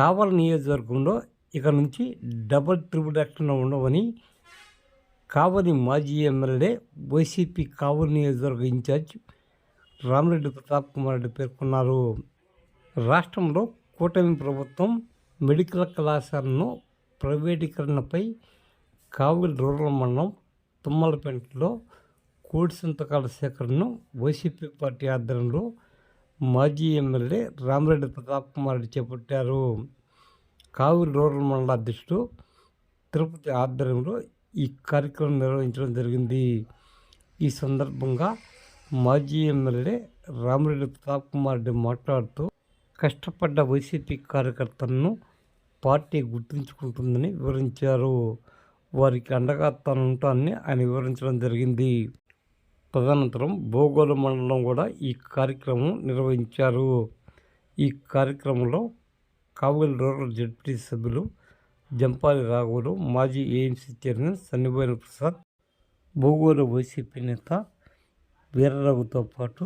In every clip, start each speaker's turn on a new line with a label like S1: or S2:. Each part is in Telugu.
S1: కావలి నియోజకవర్గంలో ఇక నుంచి డబుల్ ట్రిపుల్ యాక్షన్లో ఉండవని కావలి మాజీ ఎమ్మెల్యే వైసీపీ కావలి నియోజకవర్గ ఇన్ఛార్జ్ రామిరెడ్డి ప్రతాప్ కుమార్ రెడ్డి పేర్కొన్నారు. రాష్ట్రంలో కూటమి ప్రభుత్వం మెడికల్ కళాశాలను ప్రైవేటీకరణపై కావలి రూరల్ మండలం తుమ్మలపేంటలో కోడి సంతకాల సేకరణను వైసీపీ పార్టీ ఆధ్వర్యంలో మాజీ ఎమ్మెల్యే రామిరెడ్డి ప్రతాప్ కుమార్ రెడ్డి చేపట్టారు. కావలి రూరల్ మండల అధ్యక్షుడు తిరుపతి ఆధ్వర్యంలో ఈ కార్యక్రమం నిర్వహించడం జరిగింది. ఈ సందర్భంగా మాజీ ఎమ్మెల్యే రామిరెడ్డి ప్రతాప్ కుమార్ రెడ్డి మాట్లాడుతూ కష్టపడ్డ వైసీపీ కార్యకర్తలను పార్టీ గుర్తుంచుకుంటుందని వివరించారు. వారికి అండగా తానుంటానని ఆయన వివరించడం జరిగింది. తదనంతరం భూగోళ మండలం కూడా ఈ కార్యక్రమం నిర్వహించారు. ఈ కార్యక్రమంలో కావలి రూరల్ జడ్పీ సభ్యులు జంపాలి రాఘవులు మాజీ ఏఎంసీ చైర్మన్ సన్నిబోయిన ప్రసాద్ భూగోళ వైసీపీ నేత వీరరావుతో పాటు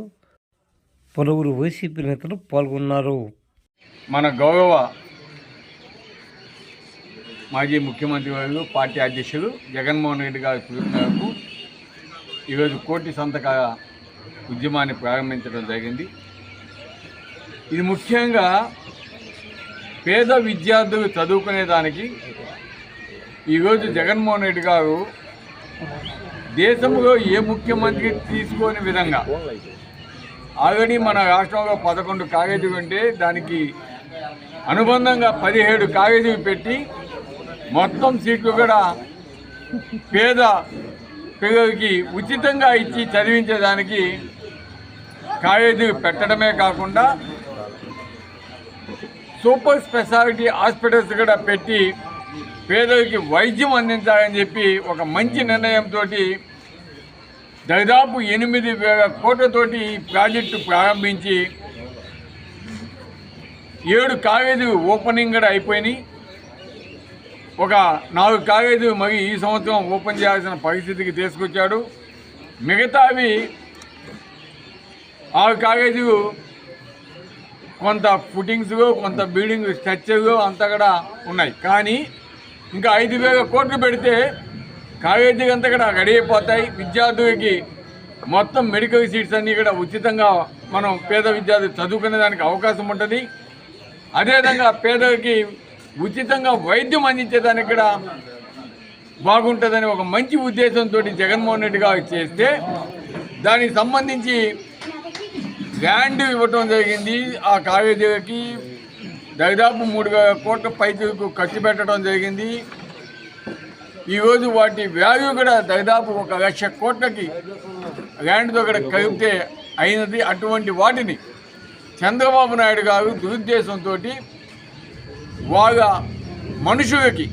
S1: పలువురు వైసీపీ నేతలు పాల్గొన్నారు.
S2: మన గౌరవ మాజీ ముఖ్యమంత్రి వారు పార్టీ అధ్యక్షులు జగన్మోహన్ రెడ్డి గారి పిలుపు మేరకు ఈరోజు కోటి సంతకాల ఉద్యమాన్ని ప్రారంభించడం జరిగింది. ఇది ముఖ్యంగా పేద విద్యార్థులు చదువుకునేదానికి ఈరోజు జగన్మోహన్ రెడ్డి గారు దేశంలో ఏ ముఖ్యమంత్రి తీసుకోని విధంగా ఆల్రెడీ మన రాష్ట్రంలో పదకొండు కాలేజీలు ఉంటే దానికి అనుబంధంగా పదిహేడు కాలేజీలు పెట్టి మొత్తం సీట్లు కూడా పేద పిల్లలకి ఉచితంగా ఇచ్చి చదివించేదానికి కాలేజీ పెట్టడమే కాకుండా సూపర్ స్పెషాలిటీ హాస్పిటల్స్ కూడా పెట్టి పేదలకి వైద్యం అందించాలని చెప్పి ఒక మంచి నిర్ణయంతో దాదాపు ఎనిమిది వేల కోట్లతోటి ఈ ప్రాజెక్టు ప్రారంభించి ఏడు కాలేజీలు ఓపెనింగ్ కూడా అయిపోయినాయి. ఒక నాలుగు కాగేజీలు మరి ఈ సంవత్సరం ఓపెన్ చేయాల్సిన పరిస్థితికి తీసుకొచ్చాడు. మిగతావి ఆరు కాగేజీలు కొంత ఫుటింగ్స్ కొంత బిల్డింగ్ స్ట్రక్చర్లు అంతా కూడా ఉన్నాయి. కానీ ఇంకా ఐదు వేల కోట్లు పెడితే కాలేజీ అంతా కూడా రెడీ అయిపోతాయి. విద్యార్థులకి మొత్తం మెడికల్ సీట్స్ అన్నీ కూడా ఉచితంగా మనం పేద విద్యార్థులు చదువుకునే దానికి అవకాశం ఉంటుంది. అదేవిధంగా పేదలకి ఉచితంగా వైద్యం అందించేదానికి కూడా బాగుంటుందని ఒక మంచి ఉద్దేశంతో జగన్మోహన్ రెడ్డి గారు చేస్తే దానికి సంబంధించి ల్యాండ్ ఇవ్వటం జరిగింది. ఆ కాలేజీకి దాదాపు మూడు వేల కోట్ల పైచలకు ఖర్చు పెట్టడం జరిగింది. ఈరోజు వాటి వాల్యూ కూడా దాదాపు ఒక లక్ష కోట్లకి ల్యాండ్తో కూడా కలిపితే అయినది. అటువంటి వాటిని చంద్రబాబు నాయుడు గారు దురుద్దేశంతో వాగా మనుషులకి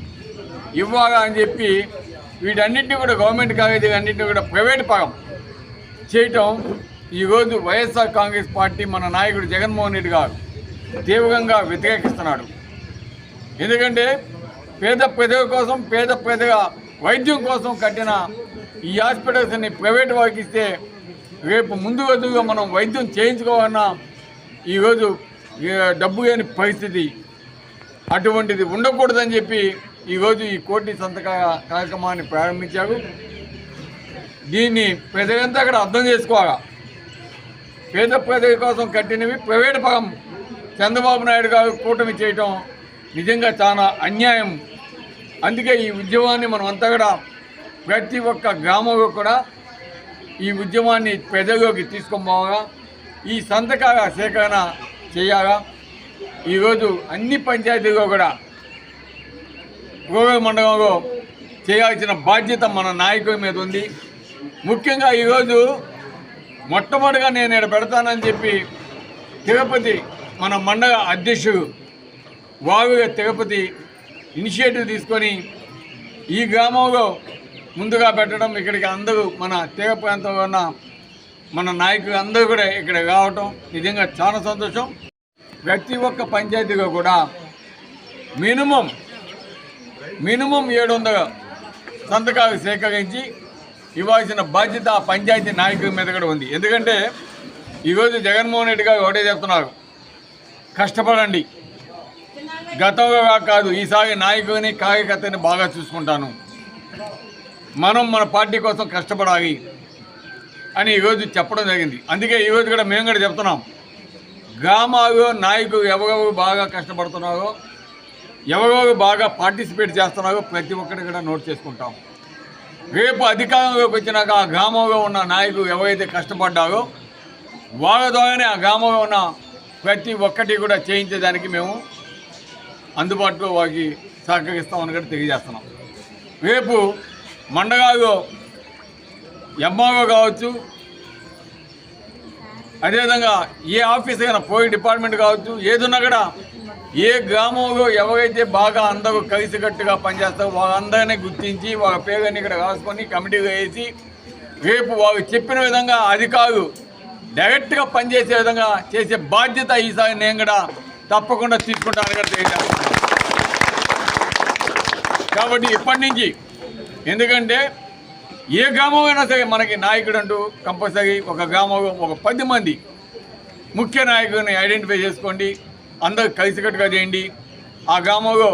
S2: ఇవ్వాలా అని చెప్పి వీటన్నింటినీ కూడా గవర్నమెంట్ కాలేజీ అన్నింటినీ కూడా ప్రైవేట్ పరం చేయటం ఈరోజు వైఎస్ఆర్ కాంగ్రెస్ పార్టీ మన నాయకుడు జగన్మోహన్ రెడ్డి గారు తీవ్రంగా వ్యతిరేకిస్తున్నాడు. ఎందుకంటే పేద ప్రజల కోసం పేద ప్రజల వైద్యం కోసం కట్టిన ఈ హాస్పిటల్స్ అన్ని ప్రైవేట్ వారికి ఇస్తే రేపు ముందు వదులుగా మనం వైద్యం చేయించుకోవాలన్నా ఈరోజు డబ్బు లేని పరిస్థితి అటువంటిది ఉండకూడదని చెప్పి ఈరోజు ఈ కోటి సంతక కార్యక్రమాన్ని ప్రారంభించారు. దీన్ని ప్రజలంతా కూడా అర్థం చేసుకోవాలా? పేద ప్రజల కోసం కట్టినవి ప్రైవేట్ పరం చంద్రబాబు నాయుడు గారు కూటమి చేయటం నిజంగా చాలా అన్యాయం. అందుకే ఈ ఉద్యమాన్ని మనం అంతా కూడా ప్రతి ఒక్క గ్రామంలో కూడా ఈ ఉద్యమాన్ని ప్రజల్లోకి తీసుకొని పోవాలా? ఈ సంతకాల సేకరణ చేయాలా? ఈరోజు అన్ని పంచాయతీల్లో కూడా గోవే మండలంలో చేయాల్సిన బాధ్యత మన నాయకుల మీద ఉంది. ముఖ్యంగా ఈరోజు మొట్టమొదటిగా నేను ఇక్కడ పెడతానని చెప్పి తిరుపతి మన మండల అధ్యక్షుడు వాగుగా తిరుపతి ఇనిషియేటివ్ తీసుకొని ఈ గ్రామంలో ముందుగా పెట్టడం ఇక్కడికి అందరూ మన తీర ప్రాంతంలో ఉన్న మన నాయకులు అందరూ కూడా ఇక్కడ రావటం నిజంగా చాలా సంతోషం. ప్రతి ఒక్క పంచాయతీగా కూడా మినిమం మినిమం ఏడు వందల సంతకాలు సేకరించి ఇవ్వాల్సిన బాధ్యత ఆ పంచాయతీ నాయకుల మీద కూడా ఉంది. ఎందుకంటే ఈరోజు జగన్మోహన్ రెడ్డి గారు ఒకటే చెప్తున్నారు కష్టపడండి. గతంలో కాదు ఈసారి నాయకుని కార్యకర్తని బాగా చూసుకుంటాను. మనం మన పార్టీ కోసం కష్టపడాలి అని ఈరోజు చెప్పడం జరిగింది. అందుకే ఈరోజు కూడా మేము కూడా చెప్తున్నాం. గ్రామాలు నాయకులు ఎవరెవరు బాగా కష్టపడుతున్నారో ఎవరెవరు బాగా పార్టిసిపేట్ చేస్తున్నారో ప్రతి ఒక్కటి కూడా నోట్ చేసుకుంటాం. రేపు అధికారంలోకి వచ్చినాక ఆ గ్రామంలో ఉన్న నాయకులు ఎవరైతే కష్టపడ్డారో వాళ్ళ ద్వారానే ఆ గ్రామంలో ఉన్న ప్రతి ఒక్కటి కూడా చేయించేదానికి మేము అందుబాటులో వారికి సహకరిస్తామని కూడా తెలియజేస్తున్నాం. రేపు మండగాలు ఎంఆర్ఓ కావచ్చు అదేవిధంగా ఏ ఆఫీస్ అయినా పోయి డిపార్ట్మెంట్ కావచ్చు ఏదున్నా కూడా ఏ గ్రామంలో ఎవరైతే బాగా అందరూ కలిసికట్టుగా పనిచేస్తారో వాళ్ళందరినీ గుర్తించి వాళ్ళ పేరుని ఇక్కడ రాసుకొని కమిటీగా వేసి రేపు వాళ్ళు చెప్పిన విధంగా అధికారులు డైరెక్ట్గా పనిచేసే విధంగా చేసే బాధ్యత ఈసారి నేను కూడా తప్పకుండా తీసుకుంటాను కూడా తెలియజేస్తాను. కాబట్టి ఇప్పటి నుంచి ఎందుకంటే ఏ గ్రామం అయినా సరే మనకి నాయకుడు అంటూ కంపల్సరీ ఒక గ్రామం ఒక పది మంది ముఖ్య నాయకుడిని ఐడెంటిఫై చేసుకోండి. అందరూ కలిసికట్టుగా చేయండి. ఆ గ్రామంలో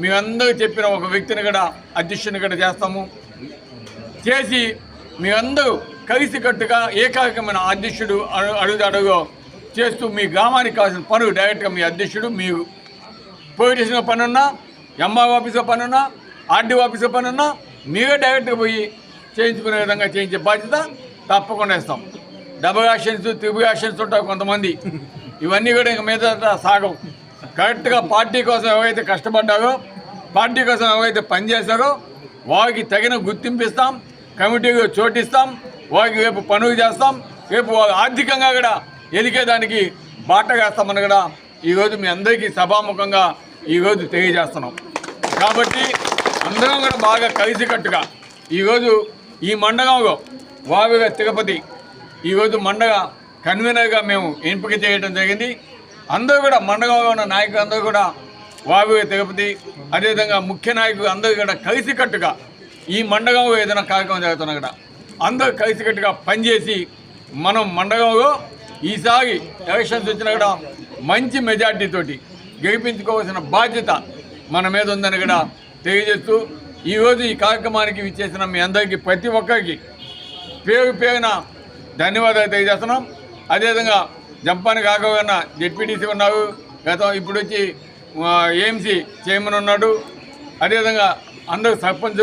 S2: మేమందరూ చెప్పిన ఒక వ్యక్తిని కూడా అధ్యక్షుని కూడా చేస్తాము. చేసి మీరందరూ కలిసికట్టుగా ఏకాకమైన అధ్యక్షుడు అడు అడుగు అడుగు చేస్తూ మీ గ్రామానికి కావాల్సిన పనులు డైరెక్ట్గా మీ అధ్యక్షుడు మీరు పోలీస్ స్టేషన్లో పనున్నా ఎంఆర్ ఆఫీస్లో పనున్నా ఆర్డీ ఆఫీస్లో పనున్నా మీరే డైరెక్ట్గా పోయి చేయించుకునే విధంగా చేయించే బాధ్యత తప్పకుండా ఇస్తాం డబుల్ యాక్షన్స్ త్రిబుల్ యాక్షన్స్ ఉంటాయి కొంతమంది. ఇవన్నీ కూడా ఇంక మీద సాగం కరెక్ట్గా పార్టీ కోసం ఎవరైతే కష్టపడ్డారో పార్టీ కోసం ఎవరైతే పనిచేశారో వారికి తగిన గుర్తింపు ఇస్తాం కమిటీకి చోటిస్తాం వారికి రేపు పనులు చేస్తాం రేపు ఆర్థికంగా కూడా ఎదిగేదానికి బాట వేస్తామని కూడా ఈరోజు మీ అందరికీ సభాముఖంగా ఈరోజు తెలియజేస్తున్నాం. కాబట్టి అందరం కూడా బాగా కలిసికట్టుగా ఈరోజు ఈ మండగంలో వావిగా తిరుపతి ఈరోజు మండగ కన్వీనర్గా మేము ఎంపిక చేయడం జరిగింది. అందరూ కూడా మండగంలో ఉన్న నాయకులు అందరూ కూడా వావిగా తిరుపతి అదేవిధంగా ముఖ్య నాయకులు అందరూ కూడా కలిసికట్టుగా ఈ మండగంలో ఏదైనా కార్యక్రమం జరుగుతున్నా కూడా అందరూ కలిసికట్టుగా పనిచేసి మనం మండగంలో ఈసారి ఎలక్షన్స్ వచ్చినా కూడా మంచి మెజార్టీతోటి గెలిపించుకోవాల్సిన బాధ్యత మన మీద ఉందని కూడా తెలియజేస్తూ ఈరోజు ఈ కార్యక్రమానికి విచ్చేసిన మీ అందరికీ ప్రతి ఒక్కరికి పేరు పేరున ధన్యవాదాలు తెలియజేస్తున్నాం. అదేవిధంగా జంపాని కాకపోయినా జెడ్పీటీసీ ఉన్నారు. గతం ఇప్పుడు వచ్చి ఏఎంసీ చైర్మన్ ఉన్నాడు. అదేవిధంగా అందరు సర్పంచ్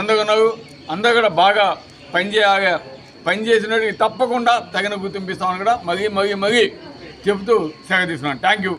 S2: అందరు ఉన్నారు. అందరు కూడా బాగా పనిచేయ పనిచేసినట్టు తప్పకుండా తగిన గుర్తింపిస్తామని కూడా మరీ మరీ మరీ చెబుతూ సెలవు తీసుకున్నాను. Thank you